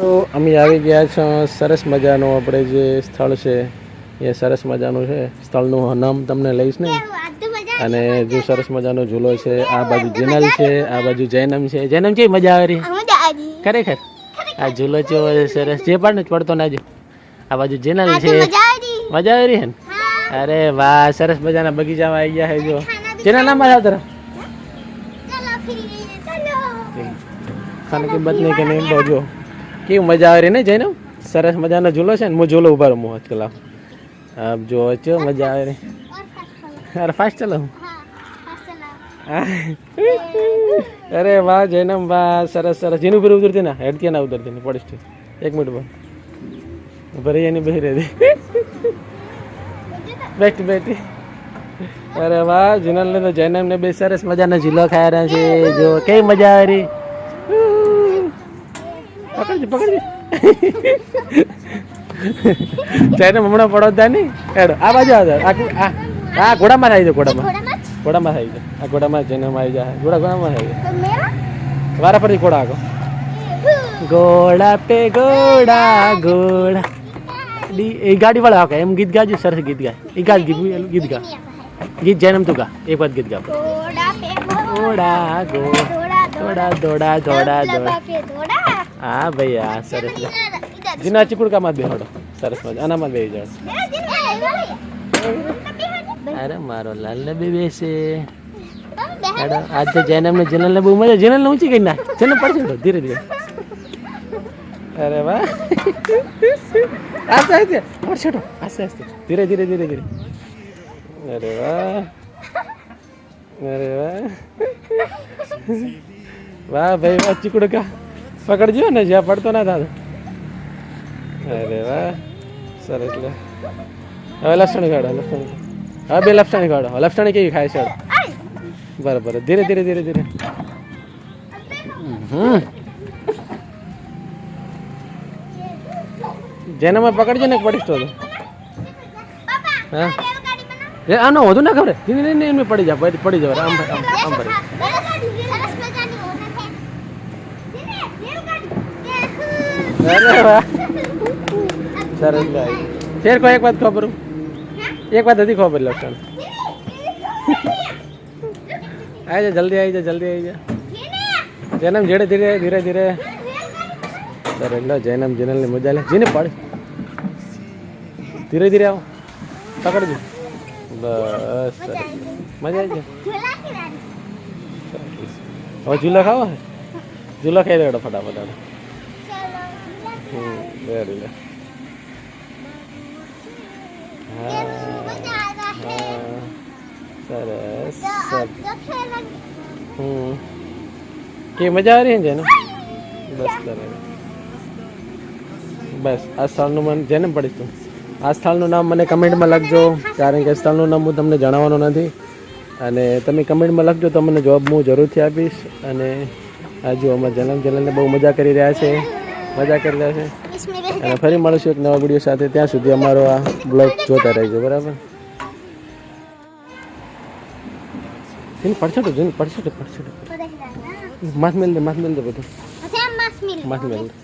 તો અમે આવી ગયા છો. સરસ મજાનું આપણે જે સ્થળ છે એ સરસ મજાનું છે. સ્થળનું નામ તમને લઈશ ને. અને જો સરસ મજાનો ઝૂલો છે આ બાજુ જેનલ છે આ બાજુ જૈનમ છે. જૈનમ છે મજા આવે રહી? ખરેખર? આ ઝૂલો છે સરસ. જે પણ પડતો ના જો આ બાજુ જેનલ છે. મજા આવી રહી. ને? અરે વાહ સરસ મજાના બગીચામાં આવી ગયા છે જો. જેના નામ આવ્યા તરફ ખાને કિંમત નહીં કે નહીં બહુ જો કેવી મજા આવી ને જઈને સરસ મજાનો ઝૂલો છે ને હું ઝૂલો ઊભા રહું આજકાલ આપ જો ચો મજા આવે રહી અરે ફાસ્ટ ચલો. અરે વાહ જૈનમ વાહ સરસ સરસ. જેનું ઉપર ઉતરતી ના હેડતી ના ઉતરતી ને પડી એક મિનિટ પર ભરી એની બહી રહી. બેઠી બેઠી. અરે વાહ જીનલ ને તો જૈનમ ને બે સરસ મજાના ઝીલો ખાઈ રહ્યા છે. જો કઈ મજા આવે રહી પકડજે પકડજે જૈનમ હમણાં પડોતા નહીં હેડો આ બાજુ આવજો આ કુ- આ આ ઘોડામાં થાય છે ઘોડામાં ઘોડામાં થાય છે આ ઘોડામાં જૈનમ આવી જાય ઘોડા ઘોડામાં થાય છે વારા ફરતી ઘોડા આગો ઘોડા પે ઘોડા ઘોડા ડી- એ ગાડી વાળા આવે એમ ગીત ગાજો સરસ ગીત ગાય એ ગાજ ગીત ગીત ગા ગીત જૈનમ તું ગા એક વાત ગીત ગા ઘોડા ગો દોડા દોડા દોડા દોડા હા ભાઈ હા સરસ. જીના ચીકુડકામાં જ બેહોડો. સરસ મજા. આનામાં જ બેસી જાવ અરે મારો લાલ ને બી બેસે આજે આજ તો જૈનમ ને જનલ ને બહુ મજા. જનલ ને ઊંચી કરી ના જનલ પડશે ધીરે ધીરે. અરે વાહ. આસ્તે આસ્તે. પડશે આસ્તે આસ્તે. ધીરે ધીરે ધીરે ધીરે. અરે વાહ. અરે વાહ. વાહ ભાઈ વાહ ચીકુડકા. પકડજો ને જ્યાં પડતો ના થતો અરે વાહ સરસ લે હવે લપસણી કાઢો લપસણી હવે બે લપસણી કાઢો લપસણી કેવી ખાય છે બરાબર ધીરે ધીરે ધીરે ધીરે જેનામાં પકડજો ને પડીશ તો હા એ આનો વધુ ના ખબર ધીરે ધીરે પડી જાય પડી જવા આમ આમ આમ પડી અરે વાહ. સરસ ભાઈ. ફેર કોઈ એક વાત ખબર? એક વાત હતી ખબર લક્ષણ. આવી જા જલ્દી આવી જા જલ્દી આવી જા. જૈનમ જેડે ધીરે ધીરે ધીરે. સર એટલે જૈનમ જૈનલની મજા લે. જીને પડ. ધીરે ધીરે આવો. પકડજો. બસ મજા આવી જાય હવે ઝૂલા ખાવા? ઝૂલા ખાઈ દેડો ફટાફટ વેરી લે હા સરસ હમ. કે મજા રહી છે ને બસ સરસ બસ આ સ્થળનું મને જેને પડીશ તું. આ સ્થળનું નામ મને કમેન્ટમાં લખજો કારણ કે સ્થળનું નામ હું તમને જણાવવાનો નથી. અને તમે કમેન્ટમાં લખજો તો મને જવાબ હું જરૂરથી આપીશ. અને આ જો અમારા જન્મ જલમને બહુ મજા કરી રહ્યા છે. મજા કરી લેશે છે. અને ફરી મળીશું એક નવા વીડિયો સાથે. ત્યાં સુધી અમારો આ બ્લોગ જોતા રહેજો બરાબર? જેને પડશે તો જેને પડશે તો પડશે તો. માથ મેલ દે માથ મેલ દે બધું. માથ મેલ. દે.